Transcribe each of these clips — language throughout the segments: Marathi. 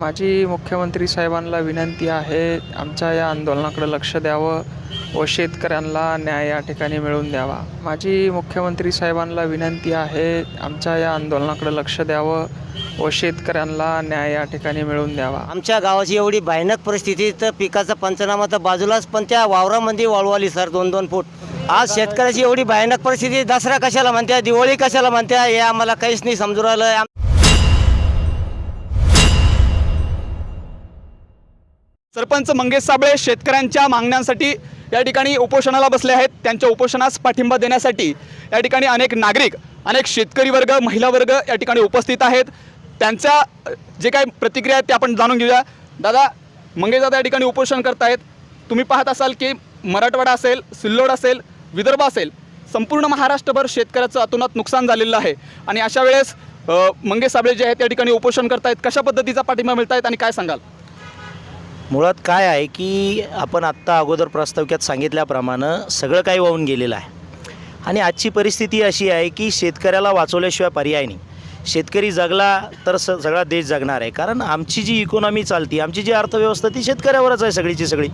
माझी मुख्यमंत्री साहेबांना विनंती आहे आमच्या या आंदोलनाकडे लक्ष द्यावं व शेतकऱ्यांना न्याय या ठिकाणी मिळवून द्यावा. माझी मुख्यमंत्री साहेबांना विनंती आहे आमच्या या आंदोलनाकडे लक्ष द्यावं व शेतकऱ्यांना न्याय या ठिकाणी मिळवून द्यावा. आमच्या गावाची एवढी भयानक परिस्थिती तर पिकाचा पंचनामा तर बाजूलाच पण त्या वावरामध्ये वाळवाली सर दोन दोन फूट. आज शेतकऱ्याची एवढी भयानक परिस्थिती दसरा कशाला म्हणत्या दिवाळी कशाला म्हणत्या हे आम्हाला काहीच नाही समजू राहिलं. सरपंच मंगेश साबळे शेतकऱ्यांच्या मागण्यांसाठी या ठिकाणी उपोषणाला बसले आहेत. त्यांच्या उपोषणास पाठिंबा देण्यासाठी या ठिकाणी अनेक नागरिक अनेक शेतकरी वर्ग महिला वर्ग या ठिकाणी उपस्थित आहेत. त्यांच्या जे काही प्रतिक्रिया आहेत ते आपण जाणून घेऊया. दादा मंगेश दादा या ठिकाणी उपोषण करतायत. तुम्ही पाहत असाल की मराठवाडा असेल सिल्लोड असेल विदर्भ असेल संपूर्ण महाराष्ट्रभर शेतकऱ्याचं अतोनात नुकसान झालेलं आहे. आणि अशा वेळेस मंगेश साबळे जे आहेत त्या ठिकाणी उपोषण करतायत. कशा पद्धतीचा पाठिंबा मिळतायत आणि काय सांगाल? मुळात काय आहे की आपण आत्ता अगोदर प्रास्ताविकात सांगितल्याप्रमाणे सगळं काही वाहून गेलेलं आहे. आणि आजची परिस्थिती अशी आहे की शेतकऱ्याला वाचवल्याशिवाय पर्याय नाही. शेतकरी जगला तर स सगळा देश जगणार आहे. कारण आमची जी इकॉनॉमी चालती आमची जी अर्थव्यवस्था ती शेतकऱ्यावरच आहे सगळीची सगळी.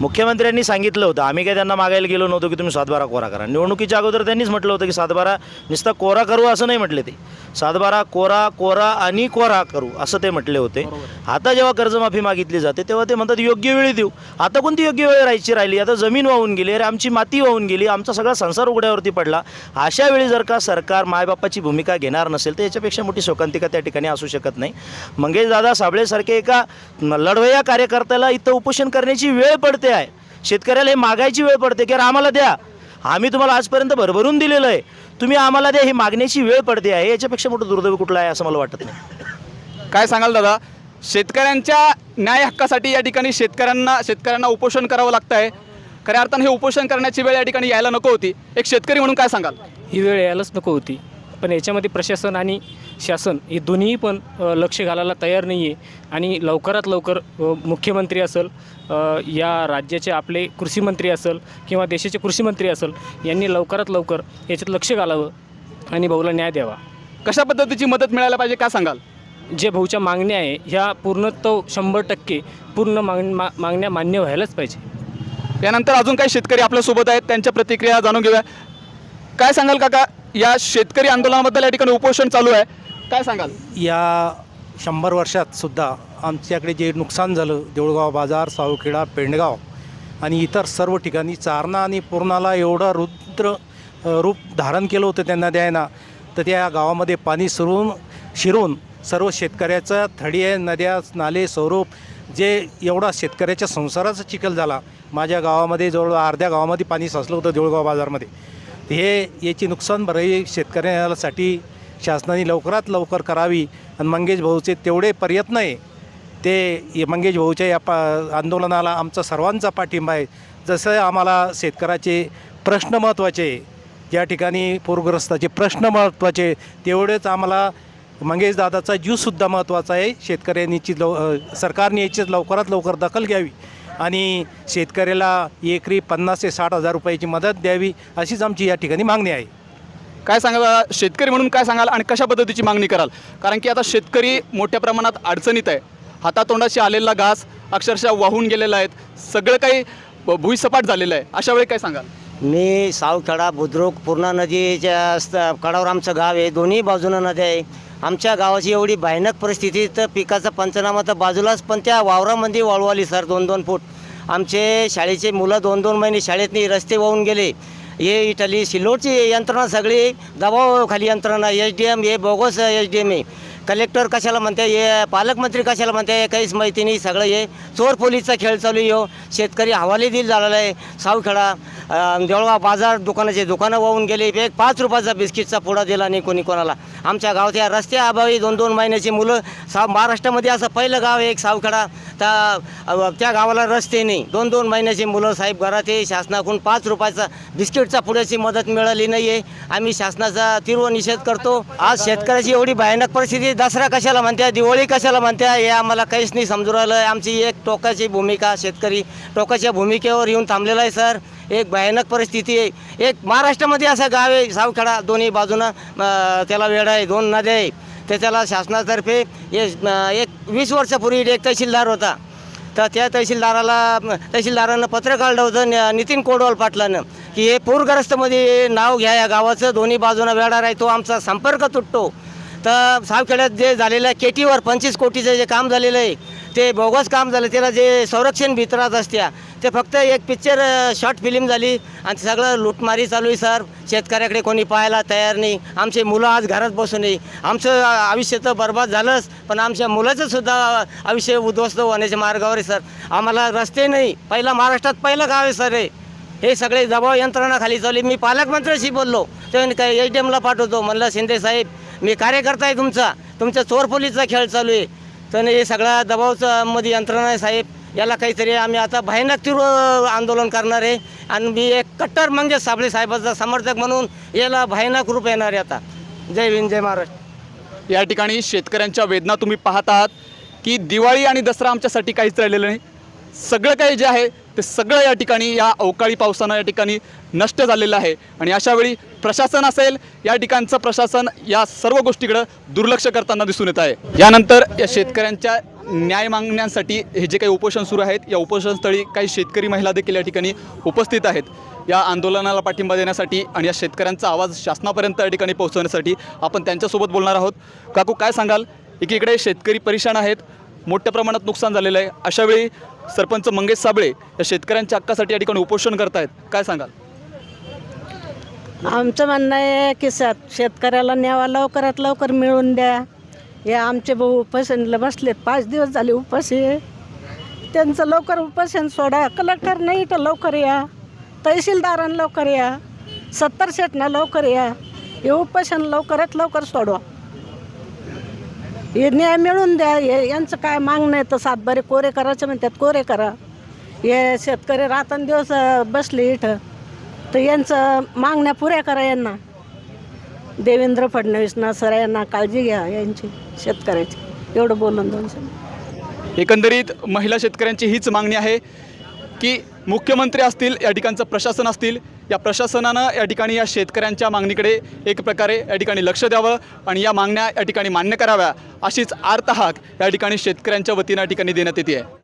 मुख्यमंत्र्यांनी सांगितलं होतं. आम्ही काही त्यांना मागायला गेलो नव्हतो की तुम्ही सातबारा कोरा करा. निवडणुकीच्या अगोदर त्यांनीच म्हटलं होतं की सातबारा नुसता कोरा करू असं नाही म्हटले ते. सातबारा कोरा कोरा आणि कोरा करू असं ते म्हटले होते. आता जेव्हा कर्जमाफी मागितली जाते तेव्हा ते म्हणतात योग्य वेळी देऊ. आता कोणती योग्य वेळ राहायची राहिली? आता जमीन वाहून गेली अरे आमची माती वाहून गेली आमचा सगळा संसार उघड्यावरती पडला. अशा वेळी जर का सरकार मायबापाची भूमिका घेणार नसेल तर याच्यापेक्षा मोठी शोकांतिका त्या ठिकाणी असू शकत नाही. मंगेश दादा साबळेसारखे एका लढवय्या कार्यकर्त्याला इथं उपोषण करण्याची वेळ पडते. आहे. शेतकऱ्याला हे मागायची वेळ पडते की अरे आम्हाला द्या. आम्ही तुम्हाला आजपर्यंत भरभरून दिलेलं आहे. तुम्ही आम्हाला द्या ही मागण्याची वेळ पडते आहे. याच्यापेक्षा मोठं दुर्दैव कुठलं आहे असं मला वाटत नाही. काय सांगाल दादा? शेतकऱ्यांच्या न्याय हक्कासाठी या ठिकाणी शेतकऱ्यांना शेतकऱ्यांना उपोषण करावं लागतं आहे खऱ्या अर्थानं हे उपोषण करण्याची वेळ या ठिकाणी यायला नको होती. एक शेतकरी म्हणून काय सांगाल? ही वेळ यायलाच नको होती. पण याच्यामध्ये प्रशासन आणि शासन हे दोन्हीही पण लक्ष घालायला तयार नाही आहे आणि लवकरात लवकर मुख्यमंत्री असेल या राज्याचे आपले कृषीमंत्री असेल किंवा देशाचे कृषीमंत्री असेल यांनी लवकरात लवकर याच्यात लक्ष घालावं आणि भाऊला न्याय द्यावा. कशा पद्धतीची मदत मिळायला पाहिजे काय सांगाल? जे भाऊच्या मागण्या आहे ह्या पूर्णत्व शंभर टक्के पूर्ण माग मा मागण्या मान्य व्हायलाच पाहिजे. यानंतर अजून काही शेतकरी आपल्यासोबत आहेत त्यांच्या प्रतिक्रिया जाणून घेऊया. काय सांगाल काका? या शेतकरी आंदोलनाबद्दल या ठिकाणी उपोषण चालू आहे. काय सांगाल? या शंभर वर्षात सुद्धा आमच्याकडे जे नुकसान झालं देऊळगाव बाजार सावखेडा पेंडगाव आणि इतर सर्व ठिकाणी चारणा आणि पूर्णाला एवढं रुद्र रूप धारण केलं होतं त्यांना द्यायना तर त्या गावामध्ये पाणी सुरून शिरून सर्व शेतकऱ्याचं थडी नद्या नाले स्वरूप जे एवढा शेतकऱ्याच्या संसाराचा चिखल झाला. माझ्या गावामध्ये जवळ अर्ध्या गावामध्ये पाणी साचलं होतं देऊळगाव बाजारमध्ये. हे याची नुकसान भरपाई शेतकऱ्यासाठी शासनाने लवकरात लवकर करावी आणि मंगेश भाऊचे तेवढे प्रयत्न आहे. ते मंगेश भाऊच्या या पा आंदोलनाला आमचा सर्वांचा पाठिंबा आहे. जसं आम्हाला शेतकऱ्याचे प्रश्न महत्त्वाचे आहे ज्या ठिकाणी पूरग्रस्ताचे प्रश्न महत्त्वाचे तेवढेच आम्हाला मंगेश दादाचा जीवसुद्धा महत्त्वाचा आहे. शेतकऱ्यांनीची लव सरकारने याची लवकरात लवकर दखल घ्यावी. आणि शेतकऱ्याला एकरी पन्नास ते साठ हजार रुपयाची मदत द्यावी अशीच आमची या ठिकाणी मागणी आहे. काय सांगाल दादा? शेतकरी म्हणून काय सांगाल आणि कशा पद्धतीची मागणी कराल? कारण की आता शेतकरी मोठ्या प्रमाणात अडचणीत आहे. हातातोंडाशी आलेला घास अक्षरशः वाहून गेलेला आहेत सगळं काही भुईसपाट झालेलं आहे. अशा वेळी काय सांगाल? मी सावखेडा बुद्रुक पूर्णा नदीच्या स्त कडावर आमचं गाव आहे. दोन्ही बाजूनं नद्या आहे. आमच्या गावाची एवढी भयानक परिस्थिती तर पिकाचा पंचनामा तर बाजूलाच पण त्या वावरामध्ये वाळवाली सर दोन दोन फूट. आमचे शाळेचे मुलं दोन दोन महिने शाळेतनी रस्ते वाहून गेले. हे इटली सिल्लोडची यंत्रणा सगळी दबावाखाली यंत्रणा एच डी एम हे बोगस एच डी एम ए. कलेक्टर कशाला म्हणते हे पालकमंत्री कशाला म्हणते काहीच माहिती नाही. सगळं हे चोर पोलीसचा खेळ चालू आहे शेतकरी शेतकरी हवालीदिल झालेला आहे. सावखेडा अं, देवळगाव बाजार दुकानाचे दुकानं वाहून गेले. एक पाच रुपयाचा बिस्किटचा पुडा दिला नाही कोणी कोणाला. आमच्या गावात या अभावी दोन दोन महिन्याची मुलं सा महाराष्ट्रामध्ये असं पहिलं गाव आहे एक सावखेडा. त्या त्या गावाला रस्ते नाही. दोन दोन महिन्याची मुलं साहेब घरात आहे. शासनाकडून पाच रुपयाचा बिस्किटचा पुड्याची मदत मिळाली नाही आहे आम्ही शासनाचा तीव्र निषेध करतो. आज शेतकऱ्याची एवढी भयानक परिस्थिती दसरा कशाला म्हणत्या दिवाळी कशाला म्हणत्या हे आम्हाला काहीच नाही समजू राहिलं आमची एक टोकाची भूमिका शेतकरी टोकाच्या भूमिकेवर येऊन थांबलेला आहे सर. एक भयानक परिस्थिती आहे. एक महाराष्ट्रामध्ये असं गाव आहे सावखेडा दोन्ही बाजूनं त्याला वेळ आहे दोन नद्या आहे. त्याच्याला शासनातर्फे एक वीस वर्षापूर्वी एक तहसीलदार होता. तर त्या तहसीलदाराला तहसीलदारानं पत्र काढलं होतं न- नितीन कोडवाल पाटलानं की हे पूरग्रस्तमध्ये नाव घ्या या गावाचं दोन्ही बाजूनं वेढा राहतो आमचा संपर्क तुटतो. तर सावखेड्यात जे झालेलं आहे केटीवर पंचवीस कोटीचं जे काम झालेलं आहे ते बोगस काम झालं त्याला जे संरक्षण भितरात असत्या ते फक्त एक पिक्चर शॉर्ट फिल्म झाली. आणि सगळं लुटमारी चालू आहे सर शेतकऱ्याकडे कोणी पाहायला तयार नाही. आमचे मुलं आज घरात बसून नाही आमचं आयुष्य तर बर्बाद झालंच पण आमच्या मुलाचं सुद्धा आयुष्य उद्ध्वस्त होण्याच्या मार्गावर आहे सर आम्हाला रस्ते नाही. पहिला महाराष्ट्रात पहिलं गाव आहे सर हे. हे सगळे दबाव यंत्रणा खाली चालली मी पालकमंत्र्याशी बोललो. ते काय एच डी एमला पाठवतो. म्हणलं शिंदे साहेब मी कार्यकर्ता आहे तुमचा. तुमच्या चोर पोलीसचा खेळ चालू आहे. तर हे सगळा दबावचा मध्ये यंत्रणा आहे साहेब. याला काहीतरी आम्ही आता भयानक तीव्र आंदोलन करणार आहे. आणि मी एक कट्टर म्हणजे साबळे साहेबाचा समर्थक म्हणून याला भयानक रूप येणार आहे आता. जय हिंद जय महाराष्ट्र. या ठिकाणी शेतकऱ्यांच्या वेदना तुम्ही पाहत आहात की दिवाळी आणि दसरा आमच्यासाठी काहीच राहिलेलं नाही. सगळं काही जे आहे ते सगळं या ठिकाणी या अवकाळी पावसानं या ठिकाणी नष्ट झालेलं आहे. आणि अशावेळी प्रशासन असेल या ठिकाणचं प्रशासन या सर्व गोष्टीकडं दुर्लक्ष करताना दिसून येत आहे. यानंतर या शेतकऱ्यांच्या न्याय मागण्यांसाठी हे जे काही उपोषण सुरू आहेत या उपोषणस्थळी काही शेतकरी महिला देखील या ठिकाणी उपस्थित आहेत. या आंदोलनाला पाठिंबा देण्यासाठी आणि या शेतकऱ्यांचा आवाज शासनापर्यंत या ठिकाणी पोहोचवण्यासाठी आपण त्यांच्यासोबत बोलणार आहोत. काकू काय सांगाल? एकीकडे शेतकरी परेशान आहेत मोठ्या प्रमाणात नुकसान झालेलं आहे. अशावेळी सरपंच मंगेश साबळे या शेतकऱ्यांच्या हक्कासाठी या ठिकाणी उपोषण करतायत. काय सांगाल? आमचं म्हणणं आहे की शेत शेतकऱ्याला न्यावा लवकरात लवकर मिळून द्या. हे आमचे भाऊ उपासनला बसलेत. पाच दिवस झाले उपाशी त्यांचं लवकर उपासन सोडा. कलेक्टर नाही तर लवकर या. तहसीलदारांना लवकर या. सत्तर शेटना लवकर या. हे उपासन लवकरात लवकर सोडवा. हे न्याय मिळून द्या. हे यांचं काय मागणं आहे? तर सातबारे कोरे करायचं म्हणतात कोरे करा. हे शेतकरी रातन दिवस बसले इथं. तर यांचं मागण्या पुऱ्या करा यांना. देवेंद्र फडणवीसना सर यांना काळजी घ्या यांची शेतकऱ्याची. एवढं बोलून दोन एकंदरीत महिला शेतकऱ्यांची हीच मागणी आहे. की मुख्यमंत्री असतील या ठिकाणचं प्रशासन असतील या प्रशासनानं या ठिकाणी या शेतकऱ्यांच्या मागणीकडे एक प्रकारे या ठिकाणी लक्ष द्यावं आणि या मागण्या या ठिकाणी मान्य कराव्या अशीच आर्तहाक या ठिकाणी शेतकऱ्यांच्या वतीनं या ठिकाणी देण्यात येते. आहे